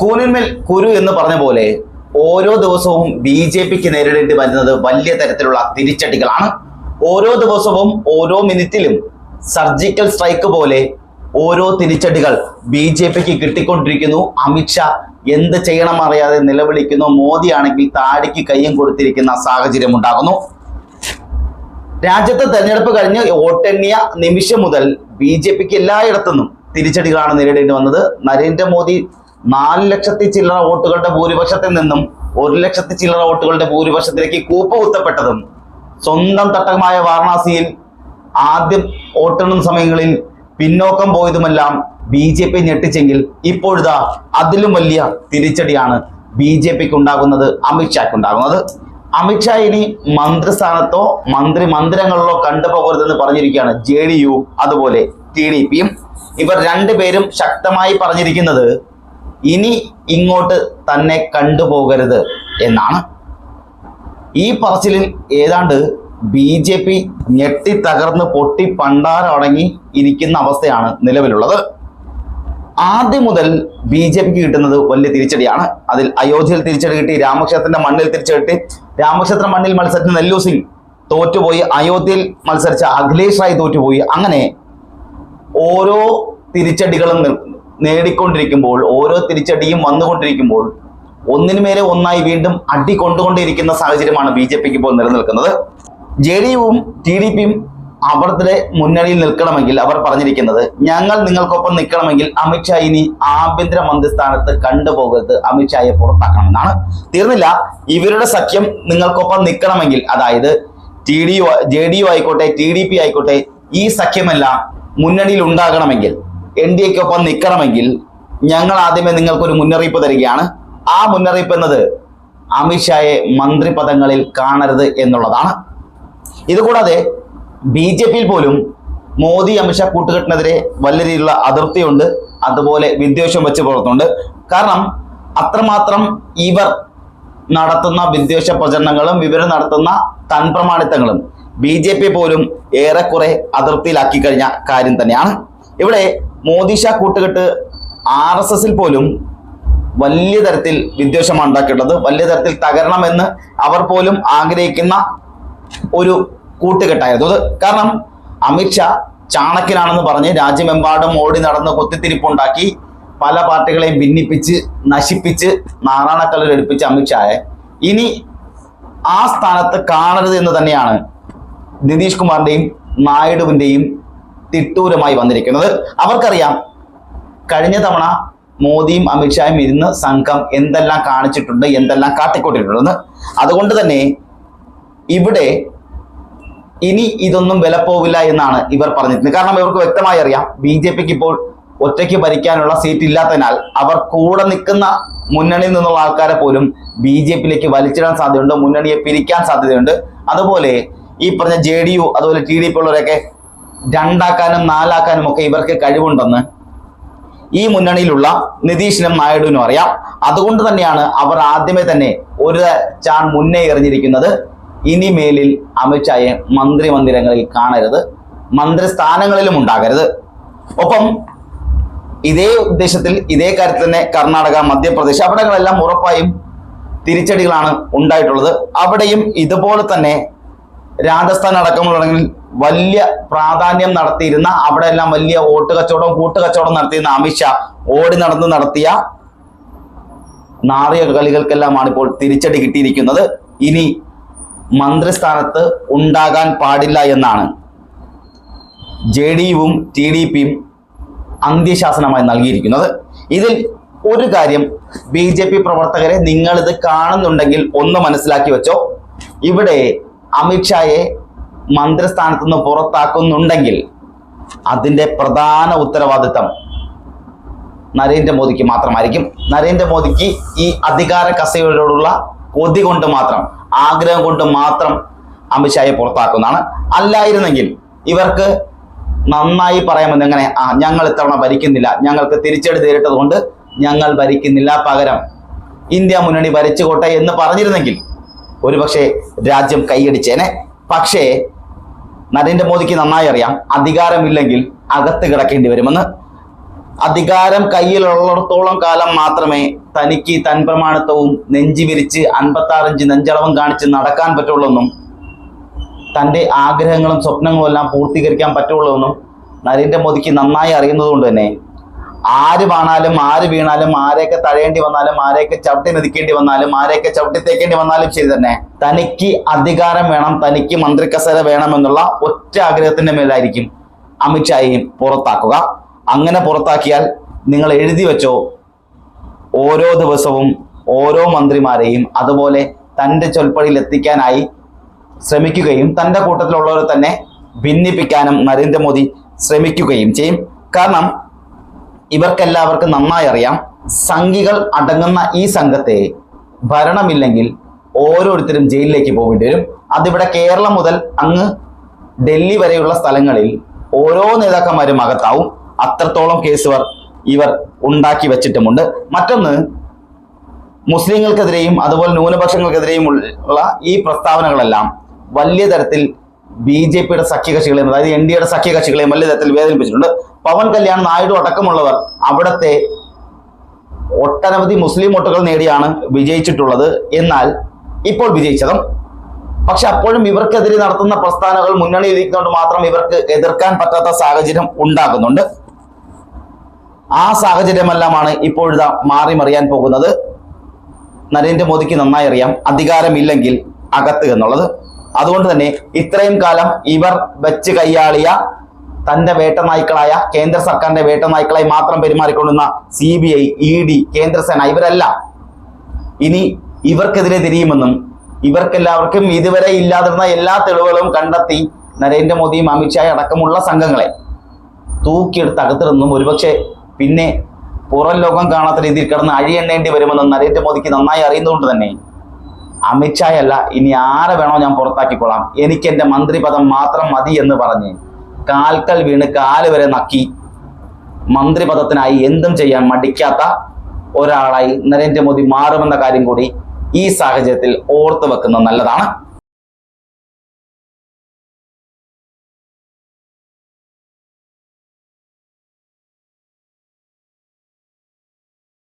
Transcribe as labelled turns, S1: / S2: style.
S1: കൂനിന്മേൽ കുരു എന്ന് പറഞ്ഞ പോലെ ഓരോ ദിവസവും ബി ജെ പിക്ക് നേരിടേണ്ടി വരുന്നത് വലിയ തരത്തിലുള്ള തിരിച്ചടികളാണ്. ഓരോ ദിവസവും ഓരോ മിനിറ്റിലും സർജിക്കൽ സ്ട്രൈക്ക് പോലെ ഓരോ തിരിച്ചടികൾ ബി ജെ പിക്ക് കിട്ടിക്കൊണ്ടിരിക്കുന്നു. അമിത്ഷാ എന്ത് ചെയ്യണം അറിയാതെ നിലവിളിക്കുന്നു. മോദി ആണെങ്കിൽ താടിക്ക് കയ്യും കൊടുത്തിരിക്കുന്ന സാഹചര്യം ഉണ്ടാകുന്നു. രാജ്യത്തെ തെരഞ്ഞെടുപ്പ് കഴിഞ്ഞ് വോട്ടെണ്ണിയ നിമിഷം മുതൽ ബി ജെ പിക്ക് എല്ലായിടത്തുനിന്നും തിരിച്ചടികളാണ് നേരിടേണ്ടി വന്നത്. നരേന്ദ്രമോദി നാല് ലക്ഷത്തി ചില്ലറ വോട്ടുകളുടെ ഭൂരിപക്ഷത്തിൽ നിന്നും ഒരു ലക്ഷത്തി ചില്ലറ വോട്ടുകളുടെ ഭൂരിപക്ഷത്തിലേക്ക് കൂപ്പകുത്തപ്പെട്ടതും സ്വന്തം തട്ടകമായ വാരണാസിയിൽ ആദ്യം വോട്ടെണ്ണും സമയങ്ങളിൽ പിന്നോക്കം പോയതുമെല്ലാം ബി ജെ പി ഞെട്ടിച്ചെങ്കിൽ ഇപ്പോഴിതാ അതിലും വലിയ തിരിച്ചടിയാണ് ബി ജെ പിക്ക് ഉണ്ടാകുന്നത് അമിത്ഷാക്ക് ഉണ്ടാകുന്നത് അമിത്ഷാ ഇനി മന്ത്രിസ്ഥാനത്തോ മന്ത്രി മന്ദിരങ്ങളിലോ കണ്ടുപോകരുതെന്ന് പറഞ്ഞിരിക്കുകയാണ് ജെ ഡി യു അതുപോലെ ടി ഡി പിയും. ഇവർ രണ്ടുപേരും ശക്തമായി പറഞ്ഞിരിക്കുന്നത് ഇനി ഇങ്ങോട്ട് തന്നെ കണ്ടുപോകരുത് എന്നാണ്. ഈ പറച്ചിലിൽ ഏതാണ്ട് ബി ജെ പി ഞെട്ടി തകർന്ന് പൊട്ടി പണ്ടാരടങ്ങി ഇരിക്കുന്ന അവസ്ഥയാണ് നിലവിലുള്ളത്. ആദ്യം മുതൽ ബി ജെ പിക്ക് കിട്ടുന്നത് വലിയ തിരിച്ചടിയാണ്. അതിൽ അയോധ്യയിൽ തിരിച്ചടി കിട്ടി രാമക്ഷേത്രത്തിന്റെ മണ്ണിൽ തിരിച്ചടി രാമക്ഷേത്ര മണ്ണിൽ മത്സരിച്ച നെല്ലു സിംഗ് തോറ്റുപോയി അയോധ്യയിൽ മത്സരിച്ച അഖിലേഷ് തോറ്റുപോയി. അങ്ങനെ ഓരോ തിരിച്ചടികളും നേടിക്കൊണ്ടിരിക്കുമ്പോൾ ഓരോ തിരിച്ചടിയും വന്നുകൊണ്ടിരിക്കുമ്പോൾ ഒന്നിനു മേലെ ഒന്നായി വീണ്ടും അടി കൊണ്ടുകൊണ്ടിരിക്കുന്ന സാഹചര്യമാണ് ബി ജെ പിക്ക് ഇപ്പോൾ നിലനിൽക്കുന്നത്. ജെ ഡി യുവും ടി ഡി പിയും അവരുടെ മുന്നണിയിൽ നിൽക്കണമെങ്കിൽ അവർ പറഞ്ഞിരിക്കുന്നത് ഞങ്ങൾ നിങ്ങൾക്കൊപ്പം നിൽക്കണമെങ്കിൽ അമിത്ഷാ ഇനി ആഭ്യന്തര മന്ത്രി സ്ഥാനത്ത് കണ്ടുപോകരുത് അമിത്ഷായെ പുറത്താക്കണമെന്നാണ്. തീർന്നില്ല. ഇവരുടെ സഖ്യം നിങ്ങൾക്കൊപ്പം നിൽക്കണമെങ്കിൽ അതായത് T D U J D U ആയിക്കോട്ടെ ടി ഡി പി ആയിക്കോട്ടെ ഈ സഖ്യമെല്ലാം മുന്നണിയിൽ ഉണ്ടാകണമെങ്കിൽ എൻ ഡി എക്കൊപ്പം നിൽക്കണമെങ്കിൽ ഞങ്ങൾ ആദ്യമേ നിങ്ങൾക്കൊരു മുന്നറിയിപ്പ് തരികയാണ്. ആ മുന്നറിയിപ്പ് എന്നത് അമിത്ഷായെ മന്ത്രി പദങ്ങളിൽ കാണരുത് എന്നുള്ളതാണ്. ഇതുകൂടാതെ ബി ജെ പിയിൽ പോലും മോദി അമിത്ഷാ കൂട്ടുകെട്ടിനെതിരെ വലിയ രീതിയിലുള്ള അതിർത്തിയുണ്ട്. അതുപോലെ വിദ്വേഷം വെച്ച് പുറത്തുണ്ട് കാരണം അത്രമാത്രം ഇവർ നടത്തുന്ന വിദ്വേഷ പ്രചരണങ്ങളും ഇവർ നടത്തുന്ന തൻപ്രമാണിത്തങ്ങളും ബി ജെ പി പോലും ഏറെക്കുറെ അതിർത്തിയിലാക്കി കഴിഞ്ഞ കാര്യം തന്നെയാണ്. ഇവിടെ മോദി ഷാ കൂട്ടുകെട്ട് ആർ എസ് എസിൽ പോലും വലിയ തരത്തിൽ വിദ്വേഷമാണ് ഉണ്ടാക്കിയിട്ടുള്ളത് വലിയ തരത്തിൽ തകരണമെന്ന് അവർ പോലും ആഗ്രഹിക്കുന്ന ഒരു കൂട്ടുകെട്ടായിരുന്നു. അത് കാരണം അമിത്ഷാ ചാണക്യനാണെന്ന് പറഞ്ഞ് രാജ്യമെമ്പാടും ഓടി നടന്ന് കുത്തിത്തിരിപ്പുണ്ടാക്കി പല പാർട്ടികളെയും ഭിന്നിപ്പിച്ച് നശിപ്പിച്ച് നാറാണക്കല്ലിൽ എടുപ്പിച്ച് അമിത്ഷായെ ഇനി ആ സ്ഥാനത്ത് കാണരുത് എന്ന് തന്നെയാണ് നിതീഷ് കുമാറിന്റെയും നായിഡുവിന്റെയും തിട്ടൂരമായി വന്നിരിക്കുന്നത്. അവർക്കറിയാം കഴിഞ്ഞ തവണ മോദിയും അമിത്ഷായും ഇരുന്ന് സംഘം എന്തെല്ലാം കാണിച്ചിട്ടുണ്ട് എന്തെല്ലാം കാട്ടിക്കൂട്ടിയിട്ടുണ്ടെന്ന് അതുകൊണ്ട് തന്നെ ഇവിടെ ഇനി ഇതൊന്നും വിലപ്പോവില്ല എന്നാണ് ഇവർ പറഞ്ഞിരുന്നത് കാരണം ഇവർക്ക് വ്യക്തമായി അറിയാം ബി ജെ പിക്ക് ഇപ്പോൾ ഒറ്റയ്ക്ക് ഭരിക്കാനുള്ള സീറ്റ് ഇല്ലാത്തതിനാൽ അവർ കൂടെ നിൽക്കുന്ന മുന്നണിയിൽ നിന്നുള്ള ആൾക്കാരെ പോലും ബി ജെ പിയിലേക്ക് വലിച്ചിടാൻ സാധ്യതയുണ്ട് മുന്നണിയെ പിരിക്കാൻ സാധ്യതയുണ്ട്. അതുപോലെ ഈ പറഞ്ഞ ജെ ഡി യു അതുപോലെ ടി ഡി പി ഉള്ളവരൊക്കെ രണ്ടാക്കാനും നാലാക്കാനും ഒക്കെ ഇവർക്ക് കഴിവുണ്ടെന്ന് ഈ മുന്നണിയിലുള്ള നിതീഷിനും നായിഡുവിനും അറിയാം. അതുകൊണ്ട് തന്നെയാണ് അവർ ആദ്യമേ തന്നെ ഒരു ചാൻ മുന്നേ എറിഞ്ഞിരിക്കുന്നത്. ഇനി മേലിൽ അമിത്ഷായെ മന്ത്രി മന്ദിരങ്ങളിൽ കാണരുത്. മന്ത്രിസ്ഥാനങ്ങളിലും ഉണ്ടാകരുത്. ഒപ്പം ഇതേ ഉദ്ദേശത്തിൽ ഇതേ കാര്യത്തിൽ തന്നെ കർണാടക മധ്യപ്രദേശ് അവിടങ്ങളെല്ലാം ഉറപ്പായും തിരിച്ചടികളാണ് ഉണ്ടായിട്ടുള്ളത്. അവിടെയും ഇതുപോലെ തന്നെ രാജസ്ഥാൻ അടക്കമുള്ളടങ്ങളിൽ വലിയ പ്രാധാന്യം നടത്തിയിരുന്ന അവിടെ എല്ലാം വലിയ വോട്ട് കച്ചവടവും കൂട്ടുകച്ചവടം നടത്തിയിരുന്ന അമിത്ഷാ ഓടി നടന്ന് നടത്തിയ നാറിയ കളികൾക്കെല്ലാമാണ് ഇപ്പോൾ തിരിച്ചടി കിട്ടിയിരിക്കുന്നത്. ഇനി മന്ത്രിസ്ഥാനത്ത് ഉണ്ടാകാൻ പാടില്ല എന്നാണ്. ജെ ഡി യുവും ടി ഡി പിയും അന്ത്യശാസനമായി നൽകിയിരിക്കുന്നത്. ഇതിൽ ഒരു കാര്യം ബി ജെ പി പ്രവർത്തകരെ നിങ്ങളിത് കാണുന്നുണ്ടെങ്കിൽ ഒന്ന് മനസ്സിലാക്കി വെച്ചോ. ഇവിടെ അമിത്ഷായെ മന്ത്രിസ്ഥാനത്ത് നിന്ന് പുറത്താക്കുന്നുണ്ടെങ്കിൽ അതിന്റെ പ്രധാന ഉത്തരവാദിത്തം നരേന്ദ്രമോദിക്ക് മാത്രമായിരിക്കും. നരേന്ദ്രമോദിക്ക് ഈ അധികാര കസയോടുള്ള കൊതി കൊണ്ട് മാത്രം ആഗ്രഹം കൊണ്ട് മാത്രം അമിത്ഷായെ പുറത്താക്കുന്നതാണ്. അല്ലായിരുന്നെങ്കിൽ ഇവർക്ക് നന്നായി പറയാമെന്ന് എങ്ങനെ? ആ ഞങ്ങൾ ഇത്തവണ ഭരിക്കുന്നില്ല. ഞങ്ങൾക്ക് തിരിച്ചടി നേരിട്ടത് കൊണ്ട് ഞങ്ങൾ ഭരിക്കുന്നില്ല പകരം. ഇന്ത്യ മുന്നണി ഭരിച്ചുകൊട്ടെ എന്ന് പറഞ്ഞിരുന്നെങ്കിൽ ഒരുപക്ഷെ രാജ്യം കൈയടിച്ചേനെ. പക്ഷേ നരേന്ദ്രമോദിക്ക് നന്നായി അറിയാം. അധികാരമില്ലെങ്കിൽ അകത്ത് കിടക്കേണ്ടി വരുമെന്ന്. അധികാരം കയ്യിലുള്ളിടത്തോളം കാലം മാത്രമേ തനിക്ക് തൻ പ്രമാണത്വവും നെഞ്ചി വിരിച്ച് അൻപത്താറഞ്ച് നെഞ്ചളവും കാണിച്ച് നടക്കാൻ പറ്റുള്ളൂന്നും തന്റെ ആഗ്രഹങ്ങളും സ്വപ്നങ്ങളും എല്ലാം പൂർത്തീകരിക്കാൻ പറ്റുള്ളൂ എന്നും നരേന്ദ്രമോദിക്ക് നന്നായി അറിയുന്നതുകൊണ്ട് തന്നെ ആര് വാണാലും ആര് വീണാലും ആരെയൊക്കെ തഴയേണ്ടി വന്നാലും ആരെയൊക്കെ ചവിട്ടി മെതിക്കേണ്ടി വന്നാലും ആരെയൊക്കെ ചവിട്ടി തേക്കേണ്ടി വന്നാലും ശരി തന്നെ. തനിക്ക് അധികാരം വേണം തനിക്ക് മന്ത്രിക്കസേര വേണമെന്നുള്ള ഒറ്റ ആഗ്രഹത്തിന്റെ മേലായിരിക്കും അമിത്ഷായെയും പുറത്താക്കുക. അങ്ങനെ പുറത്താക്കിയാൽ നിങ്ങൾ എഴുതി വെച്ചോ ഓരോ ദിവസവും ഓരോ മന്ത്രിമാരെയും അതുപോലെ തന്റെ ചൊൽപ്പടിയിൽ എത്തിക്കാനായി ശ്രമിക്കുകയും തന്റെ കൂട്ടത്തിലുള്ളവരെ തന്നെ ഭിന്നിപ്പിക്കാനും നരേന്ദ്രമോദി ശ്രമിക്കുകയും ചെയ്യും. കാരണം ഇവർക്കെല്ലാവർക്കും നന്നായി അറിയാം. സംഘികൾ അടങ്ങുന്ന ഈ സംഘത്തെ ഭരണമില്ലെങ്കിൽ ഓരോരുത്തരും ജയിലിലേക്ക് പോകേണ്ടി വരും. അതിവിടെ കേരളം മുതൽ അങ്ങ് ഡൽഹി വരെയുള്ള സ്ഥലങ്ങളിൽ ഓരോ നേതാക്കന്മാരും അകത്താവും. അത്രത്തോളം കേസുകൾ ഇവർ ഉണ്ടാക്കി വെച്ചിട്ടുമുണ്ട്. മറ്റൊന്ന് മുസ്ലിങ്ങൾക്കെതിരെയും അതുപോലെ ന്യൂനപക്ഷങ്ങൾക്കെതിരെയും ഉള്ള ഈ പ്രസ്താവനകളെല്ലാം വലിയ തരത്തിൽ ബി ജെ പിയുടെ സഖ്യകക്ഷികളെയും അതായത് എൻ ഡി എയുടെ സഖ്യകക്ഷികളെയും വലിയ തരത്തിൽ വേദനിപ്പിച്ചിട്ടുണ്ട്. പവൻ കല്യാൺ നായിഡു അടക്കമുള്ളവർ അവിടുത്തെ ഒട്ടനവധി മുസ്ലിം വോട്ടുകൾ നേടിയാണ് വിജയിച്ചിട്ടുള്ളത്. എന്നാൽ ഇപ്പോൾ വിജയിച്ചതും പക്ഷെ അപ്പോഴും ഇവർക്കെതിരെ നടത്തുന്ന പ്രസ്ഥാനങ്ങൾ മുന്നണി ഇരിക്കുന്നതുകൊണ്ട് മാത്രം ഇവർക്ക് എതിർക്കാൻ പറ്റാത്ത സാഹചര്യം ഉണ്ടാകുന്നുണ്ട്. ആ സാഹചര്യമെല്ലാമാണ് ഇപ്പോഴിതാ മാറി മറിയാൻ പോകുന്നത് നരേന്ദ്രമോദിക്ക് നന്നായി അറിയാം. അധികാരമില്ലെങ്കിൽ അകത്ത് എന്നുള്ളത്. അതുകൊണ്ട് തന്നെ ഇത്രയും കാലം ഇവർ വെച്ച് കൈയാളിയ തന്റെ വേട്ടനായ്ക്കളായ കേന്ദ്ര സർക്കാരിന്റെ വേട്ടനായ്ക്കളായി മാത്രം പെരുമാറിക്കൊള്ളുന്ന C B I E D കേന്ദ്രസേന ഇവരെല്ലാം ഇനി ഇവർക്കെതിരെ തിരിയുമെന്നും ഇവർക്കെല്ലാവർക്കും ഇതുവരെ ഇല്ലാതിരുന്ന എല്ലാ തെളിവുകളും കണ്ടെത്തി നരേന്ദ്രമോദിയും അമിത്ഷായും അടക്കമുള്ള സംഘങ്ങളെ തൂക്കിയെടുത്ത് അകത്തിരുന്നും ഒരുപക്ഷെ പിന്നെ പുറം ലോകം കാണാത്ത രീതിയിൽ കിടന്ന് അഴിയെണ്ണേണ്ടി വരുമെന്ന് നരേന്ദ്രമോദിക്ക് നന്നായി അറിയുന്നതുകൊണ്ട് തന്നെ അമിത്ഷായല്ല ഇനി ആരെ വേണോ ഞാൻ പുറത്താക്കിക്കൊള്ളാം? എനിക്ക് എന്റെ മന്ത്രിപദം മാത്രം മതി എന്ന് പറഞ്ഞ് കാൽക്കൽ വീണ് കാൽ വരെ നക്കി. മന്ത്രിപദത്തിനായി എന്തും ചെയ്യാൻ മടിക്കാത്ത ഒരാളായി നരേന്ദ്രമോദി മാറുമെന്ന കാര്യം കൂടി ഈ സാഹചര്യത്തിൽ ഓർത്തു വെക്കുന്നത് നല്ലതാണ്.